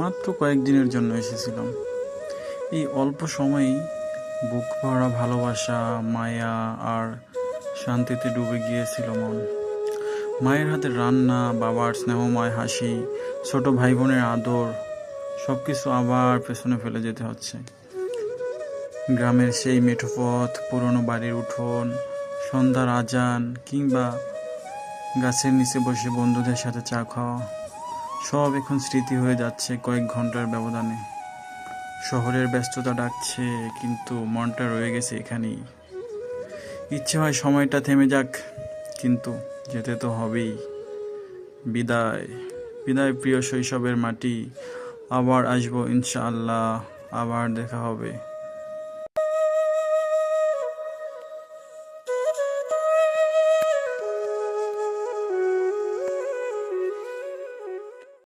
মাত্র কয়েকদিনের জন্য এসেছিলাম। এই অল্প সময়েই বুক ভরা ভালোবাসা, মায়া আর শান্তিতে ডুবে গিয়েছিল মন। মায়ের হাতের রান্না, বাবার স্নেহময় হাসি, ছোট ভাই বোনের আদর সব কিছু আবার পেছনে ফেলে যেতে হচ্ছে। গ্রামের সেই মেঠো পথ, পুরনো বাড়ির উঠোন, সন্ধ্যার আজান কিংবা গাছের নিচে বসে বন্ধুদের সাথে চা খাওয়া সব এখন স্মৃতি হয়ে যাচ্ছে কয়েক ঘণ্টার ব্যবধানে। শহরের ব্যস্ততা ডাকছে, কিন্তু মনটা রয়ে গেছে এখানেই। ইচ্ছে হয় সময়টা থেমে যাক, কিন্তু যেতে তো হবেই। বিদায় বিদায় প্রিয় শৈশবের মাটি। আবার আসব ইনশাআল্লাহ, আবার দেখা হবে।